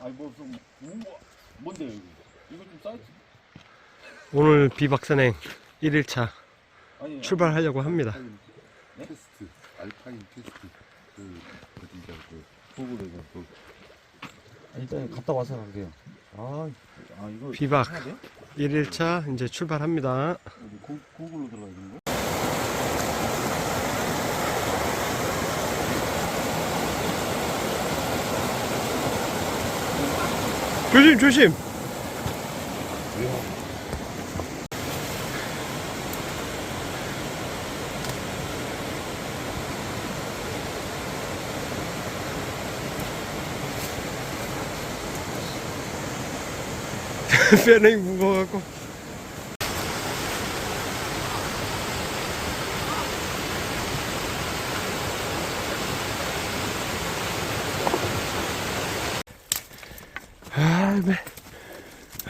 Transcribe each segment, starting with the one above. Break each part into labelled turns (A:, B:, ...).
A: 아니 뭐 무슨 우와 뭔데요 이거? 이거 좀 사이즈
B: 오늘 비박산행 1일차
A: 아니
B: 출발하려고 합니다.
C: 테스트 알파인 테스트 그 어디가 그
A: 보고로 이거 그. 일단 갔다 와서 갈게요. 아, 아 이거
B: 비박.
A: 해야 돼?
B: 1일차 이제 출발합니다.
A: 고, 들어가야 되는 거?
B: 조심 조심. 배낭이 무거워갖고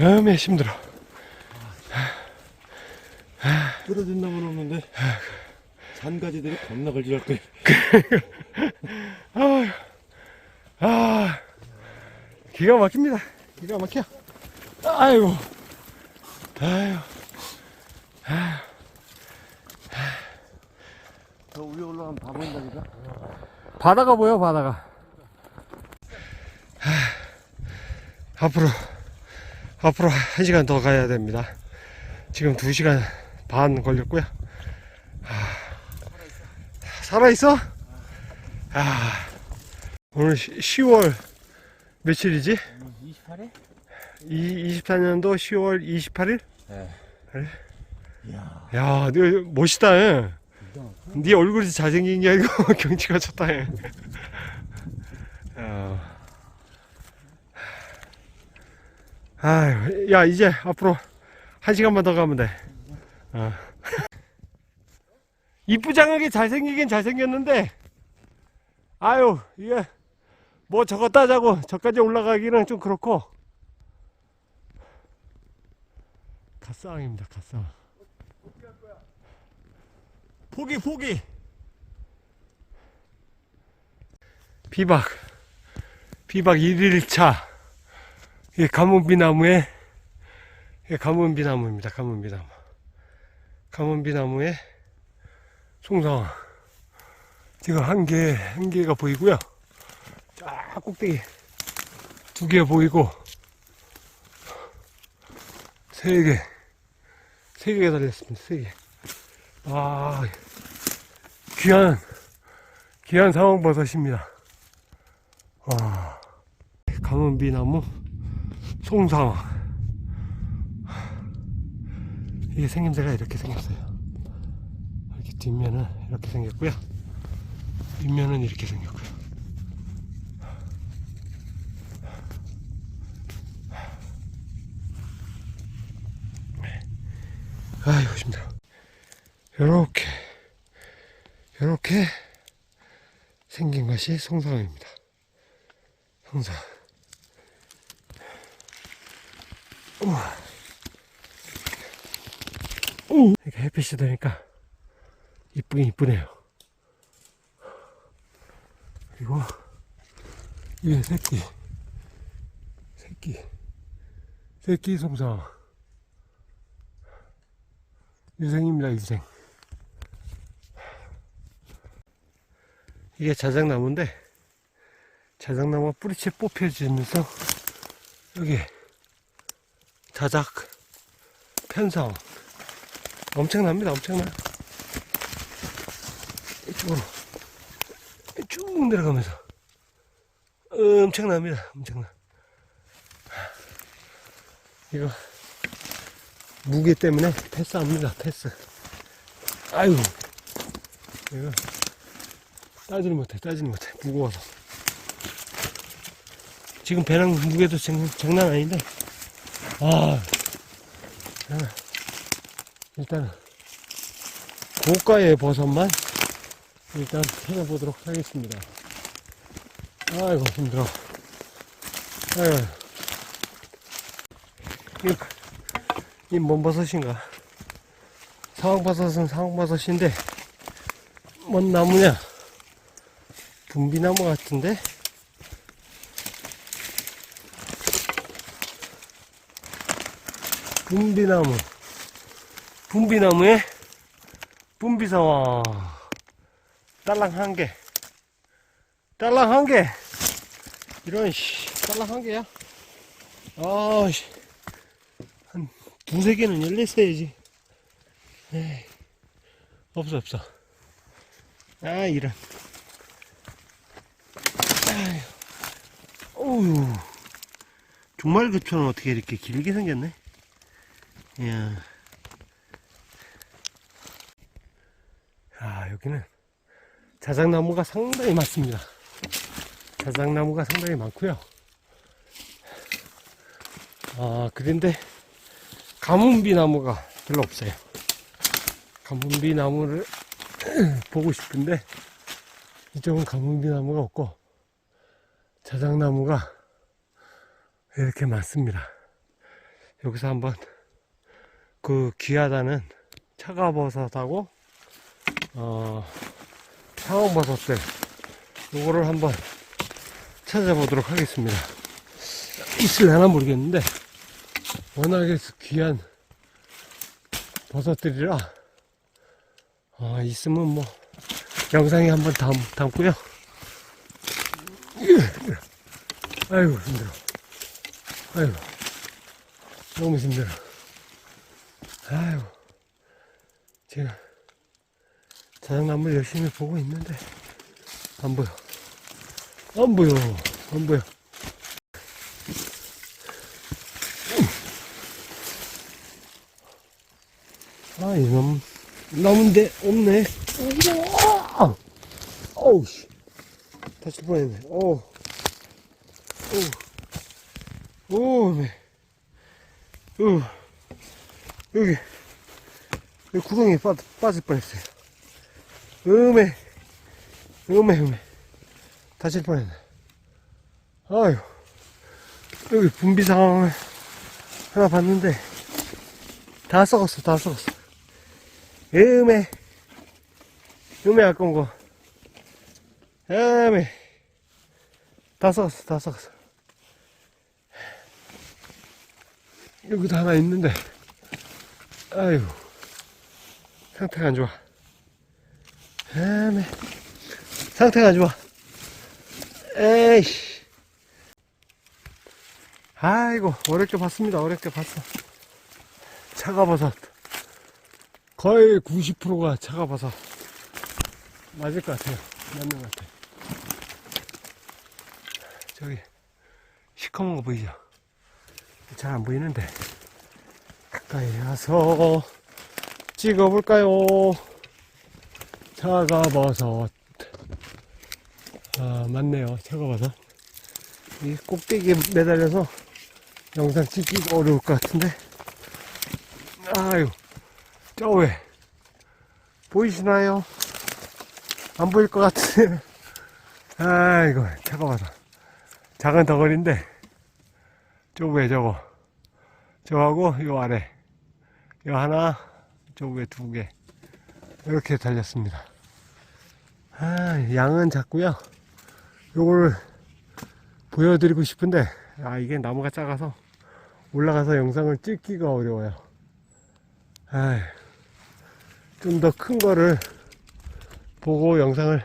B: 아, 매 힘들어.
A: 떨어진 나무는 없는데 잔가지들이 겁나 걸지할 거야.
B: 아, 기가 막힙니다. 기가 막혀. 아이고, 아유,
A: 저 위에 올라가면 다 보인다니까?
B: 바다가 보여, 바다가. 하, 앞으로, 앞으로 한 시간 더 가야 됩니다. 지금 두 시간 반 걸렸고요. 아, 살아있어? 아, 오늘 10월 며칠이지?
A: 28일?
B: 이 24년도 10월 28일?
A: 네.
B: 그래?
A: 이야,
B: 야, 너 멋있다.
A: 막혀.
B: 네 얼굴이 잘생긴 게 아니고 경치가 좋다. 예. 어. 아유, 야 이제 앞으로 한 시간만 더 가면 돼. 어. 이쁘장하게 잘생기긴 잘생겼는데, 아유 이게 뭐 저거 따자고 저까지 올라가기는 좀 그렇고. 갓상입니다, 갓상. 포기 포기 비박 비박 1일차 이 가문비나무에 이 가문비나무입니다. 가문비나무. 가문비나무에 송상 지금 한 개, 한 개가 보이고요. 쫙 꼭대기 두 개 보이고 세 개, 세 개가 달렸습니다. 세 개. 아, 귀한, 귀한 상황버섯입니다. 와, 가문비나무, 송상황. 이게 생김새가 이렇게 생겼어요. 이렇게 뒷면은 이렇게 생겼고요. 뒷면은 이렇게 생겼고요. 아이고, 힘들어. 요렇게 요렇게 생긴 것이 송상입니다. 송상. 우와. 오. 이렇게 햇빛이 되니까 이쁘긴 이쁘네요. 그리고 이게 새끼, 새끼, 새끼 송상. 유생입니다, 유생. 이게 자작나무인데 자작나무가 뿌리채 뽑혀지면서 여기 자작 편성 엄청납니다 엄청나. 이쪽으로 쭉 내려가면서. 엄청납니다 엄청나. 이거 무게 때문에 패스합니다 패스. 아유. 이거 따지를 못해, 따지를 못해. 무거워서. 지금 배낭 무게도 장, 장난 아닌데, 아, 아, 일단, 고가의 버섯만 일단 찾아보도록 하겠습니다. 아이고, 힘들어. 아이고. 이, 이뭔 버섯인가? 상황버섯은 상황버섯인데, 뭔 나무냐? 분비나무 같은데 분비나무. 분비나무에 분비상화. 딸랑 한 개. 딸랑 한 개. 이런, 씨, 딸랑 한 개야? 아, 씨. 한 두세 개는 열렸어야지. 에이, 없어, 없어. 아, 이런. 아휴. 어우. 종말 급처럼 어떻게 이렇게 길게 생겼네? 이야. 아, 여기는 자작나무가 상당히 많습니다. 자작나무가 상당히 많고요. 아, 그런데 가문비 나무가 별로 없어요. 가문비 나무를 보고 싶은데 이쪽은 가문비 나무가 없고 자작나무가 이렇게 많습니다. 여기서 한번 그 귀하다는 차가버섯하고 어, 상황버섯들 요거를 한번 찾아보도록 하겠습니다. 있을려나 모르겠는데 워낙에 귀한 버섯들이라 아, 있으면 뭐 영상에 한번 담, 담고요. 아이고 힘들어. 아이고 너무 힘들어. 아이고 제가 자작나무를 열심히 보고 있는데 안 보여. 안 보여. 안 보여. 아, 이놈, 나무인데, 없네. 어우, 씨. 다칠 뻔했네. 어. 오. 오, 네. 어. 여기, 여기 구덩이에 빠, 빠질 뻔했어요. 음에, 음에, 음에. 다칠 뻔했네. 아유. 여기 분비 상황을 하나 봤는데, 다 썩었어, 다 썩었어. 음에, 음에 아까운 거. 음에. 다 썩었어, 다 썩었어. 여기도 하나 있는데, 아유, 상태가 안 좋아. 음에. 상태가 안 좋아. 에이씨. 아이고, 어렵게 봤습니다. 어렵게 봤어. 차가버섯. 거의 90%가 차가버섯. 맞을 것 같아요. 맞는 것 같아요. 저기, 시커먼 거 보이죠? 잘 안 보이는데. 가까이 가서 찍어볼까요? 차가버섯. 아, 맞네요. 차가버섯. 이 꼭대기에 매달려서 영상 찍기가 어려울 것 같은데. 아유, 저 왜? 보이시나요? 안 보일 것 같은데. 아이고, 차가워서. 작은 덩어리인데, 저 위에 저거. 저하고 요 아래. 요 하나, 저 위에 두 개. 이렇게 달렸습니다. 아, 양은 작고요 요걸 보여드리고 싶은데, 아, 이게 나무가 작아서 올라가서 영상을 찍기가 어려워요. 좀더 큰 거를 보고 영상을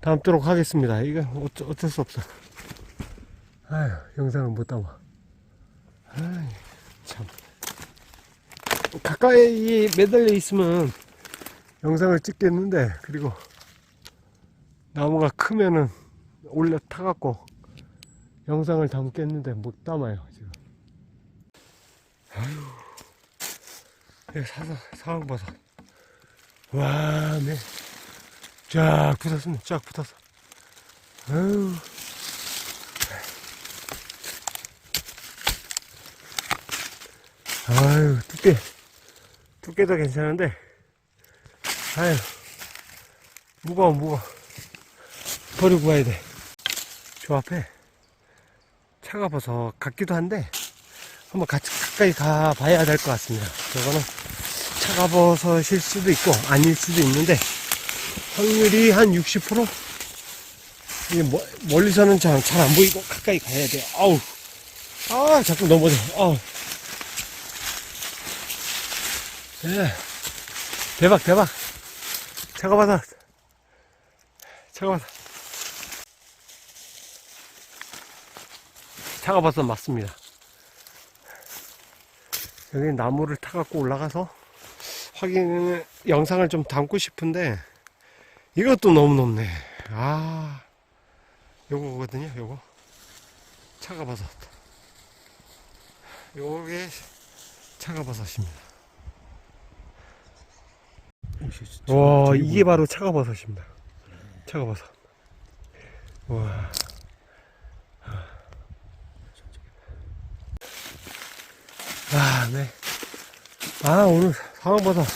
B: 담도록 하겠습니다. 이건 어쩌, 어쩔 수 없어. 아휴, 영상을 못 담아. 아이, 참. 가까이 매달려 있으면 영상을 찍겠는데, 그리고 나무가 크면은 올려 타갖고 영상을 담겠는데 못 담아요, 지금. 여기 사사, 사황버섯. 와, 네. 쫙 붙었습니다. 쫙 붙었어. 아유. 아유, 두께. 두께도 괜찮은데. 아유. 무거워, 무거워. 버리고 가야 돼. 저 앞에 차가 버섯 같기도 한데, 한번 같이 가까이 가 봐야 될 것 같습니다. 저거는 차가버섯일 수도 있고 아닐 수도 있는데 확률이 한 60%? 이게 뭐- 멀리서는 잘 안 보이고 가까이 가야 돼요. 아우, 아 자꾸 넘어져. 아우, 예. 대박, 대박. 차가버섯. 차가버섯. 차가버섯 맞습니다. 여기 나무를 타갖고 올라가서 확인, 영상을 좀 담고 싶은데, 이것도 너무 높네. 아, 요거거든요, 요거. 차가버섯. 요게 차가버섯입니다. 와, 이게 바로 차가버섯입니다. 차가버섯. 와. 아, 네. 아, 오늘 상황버섯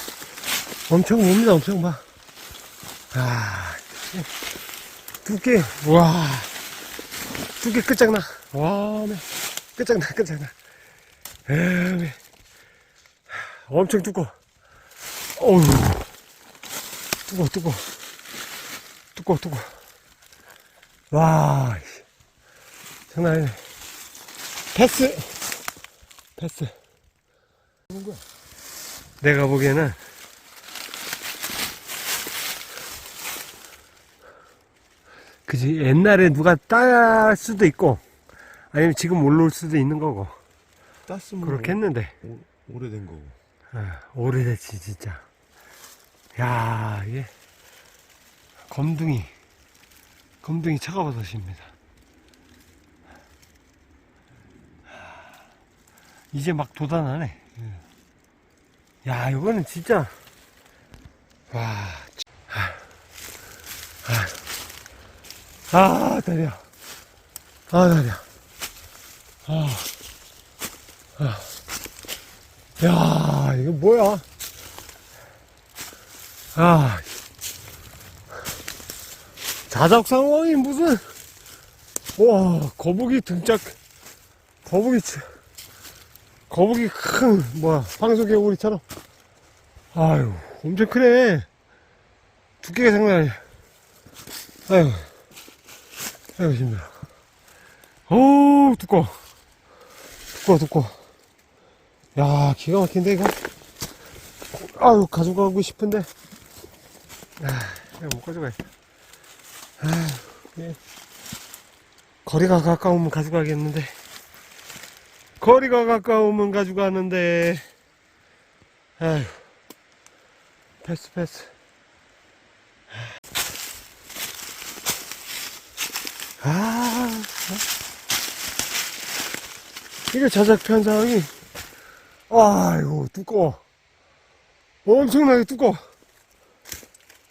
B: 엄청 옵니다, 엄청 봐. 아, 두께, 와. 두께 끝장나. 와, 네. 끝장나, 끝장나. 에이, 네. 엄청 두꺼워. 어우. 두꺼워, 두꺼워. 두꺼워, 두꺼워. 와, 씨. 장난 아니네. 패스! 패스. 내가 보기에는 그지 옛날에 누가 딸 수도 있고 아니면 지금 올라올 수도 있는 거고
A: 땄으면
B: 그렇게 했는데
A: 오, 오래된 거고.
B: 아, 오래됐지 진짜 야 이게 검둥이 검둥이 차가버섯입니다. 이제 막 돋아나네. 야 이거는 진짜 와 아, 아 다리야. 아 다리야. 아, 아. 야, 이거 뭐야? 아, 자작 상황이 무슨, 와, 거북이 등짝, 거북이, 치- 거북이 큰, 뭐야, 황소개구리처럼. 아유, 엄청 크네. 두께가 장난 아니야. 아유, 아유, 힘들어. 어우, 두꺼워. 두꺼워, 두꺼워. 야, 기가 막힌데, 이거? 아유, 가져가고 싶은데. 아, 이거 못 가져가야지. 아, 예. 거리가 가까우면 가져가겠는데. 거리가 가까우면 가져가는데. 아휴. 패스, 패스. 아, 이게 자작 편상이 아이고, 두꺼워. 엄청나게 두꺼워.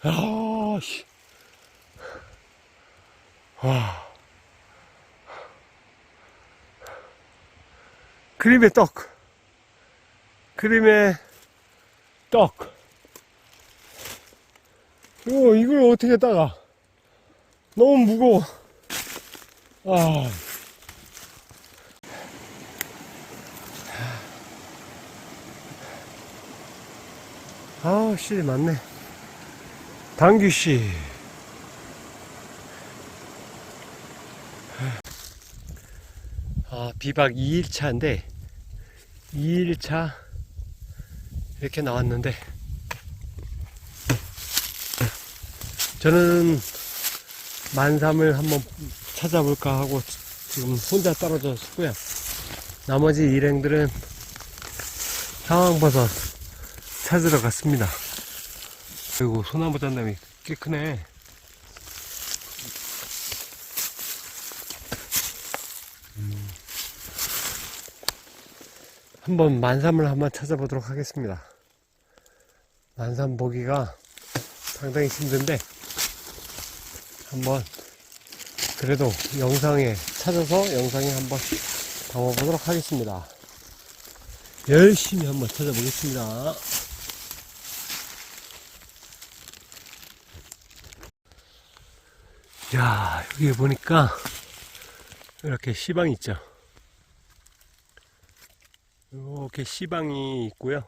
B: 아, 씨. 와. 그림의 떡. 그림의 떡. 이거, 이걸 어떻게 따가? 너무 무거워. 아. 아우, 씨, 많네. 당규 씨. 아, 비박 2일차인데, 2일차 이렇게 나왔는데, 저는 만삼을 한번 찾아볼까 하고 지금 혼자 떨어졌고요. 나머지 일행들은 상황버섯 찾으러 갔습니다. 그리고 소나무 잔나무 꽤 크네. 음. 한번 만삼을 한번 찾아보도록 하겠습니다. 만삼 보기가 상당히 힘든데 한번 그래도 영상에 찾아서 영상에 한번 담아보도록 하겠습니다. 열심히 한번 찾아보겠습니다. 야, 여기 보니까 이렇게 시방 있죠. 이렇게 시방이 있고요.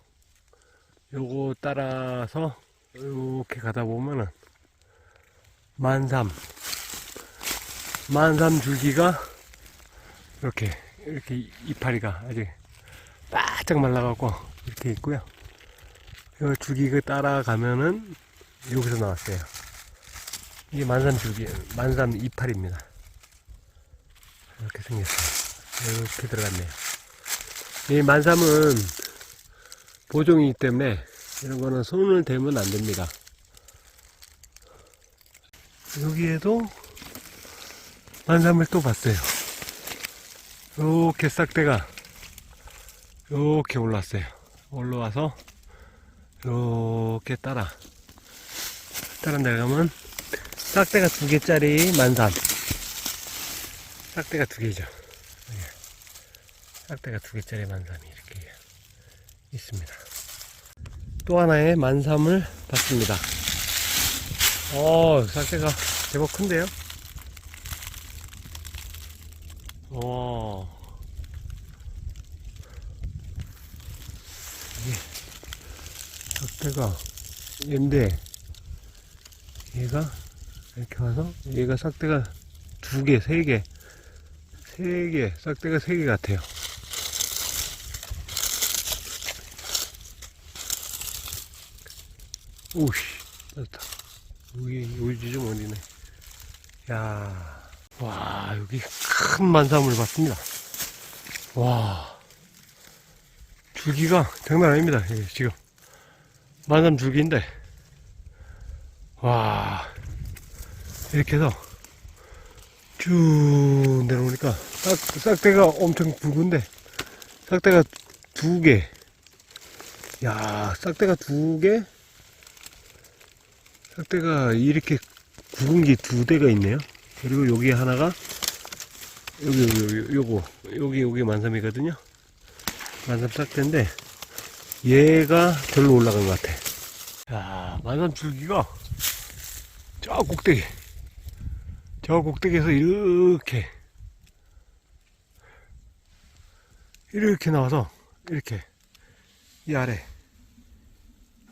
B: 요거 따라서 이렇게 가다 보면은 만삼 만삼 줄기가 이렇게 이렇게 이파리가 아직 바짝 말라갖고 이렇게 있고요. 이 줄기 그 따라가면은 여기서 나왔어요. 이게 만삼 줄기, 만삼 이파리입니다. 이렇게 생겼어요. 이렇게 들어갔네요. 이 만삼은 보종이기 때문에 이런 거는 손을 대면 안 됩니다. 여기에도 만삼을 또 봤어요. 이렇게 싹대가 이렇게 올라왔어요. 올라와서 이렇게 따라 따라 내려가면 싹대가 두 개짜리 만삼. 싹대가 두 개죠. 예. 싹대가 두 개짜리 만삼이 이렇게 있습니다. 또 하나의 만삼을 봤습니다. 어, 싹대가 제법 큰데요? 어. 이게 싹대가 얘인데 얘가 이렇게 와서 얘가 싹대가 두 개, 세 개, 세 개, 싹대가 세 개 같아요. 오씨, 됐다. 여기, 여기 좀 어디네. 야, 와, 여기 큰 만삼을 봤습니다. 와, 줄기가 장난 아닙니다. 이게 지금. 만삼 줄기인데, 와, 이렇게 해서 쭉 내려오니까 싹, 싹대가 엄청 굵은데, 싹대가 두 개. 야, 싹대가 두 개? 싹대가 이렇게 굵은 게 두 대가 있네요. 그리고 여기 하나가 여기 여기 여기 요거 여기 여기 만삼이거든요. 만삼 싹대인데 얘가 절로 올라간 것 같아. 야 만삼 줄기가 저 꼭대기 저 꼭대기에서 이렇게 이렇게 나와서 이렇게 이 아래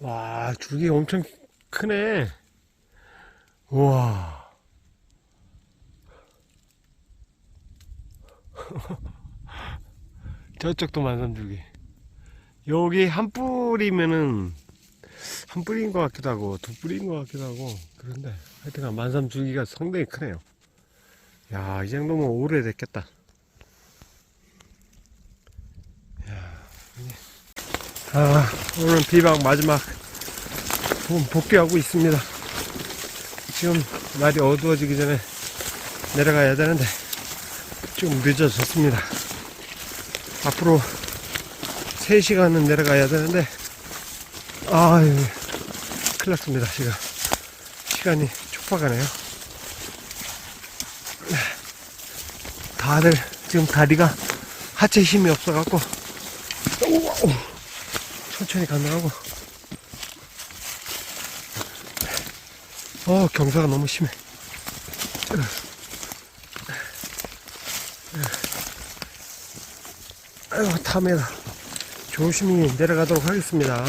B: 와 줄기가 엄청 크네. 우와. 저쪽도 만삼줄기. 여기 한 뿌리면은 한 뿌리인 것 같기도 하고 두 뿌리인 것 같기도 하고 그런데 하여튼간 만삼 줄기가 상당히 크네요. 야, 이 정도면 오래됐겠다. 야, 아, 오늘 비방 마지막 본 복귀하고 있습니다. 지금 날이 어두워지기 전에 내려가야 되는데 좀 늦어졌습니다. 앞으로 3시간은 내려가야 되는데 아유 큰일 났습니다 지금 시간이 촉박하네요 다들 지금 다리가 하체 힘이 없어갖고 천천히 가느라고 어, 경사가 너무 심해. 아유, 탐에다 조심히 내려가도록 하겠습니다.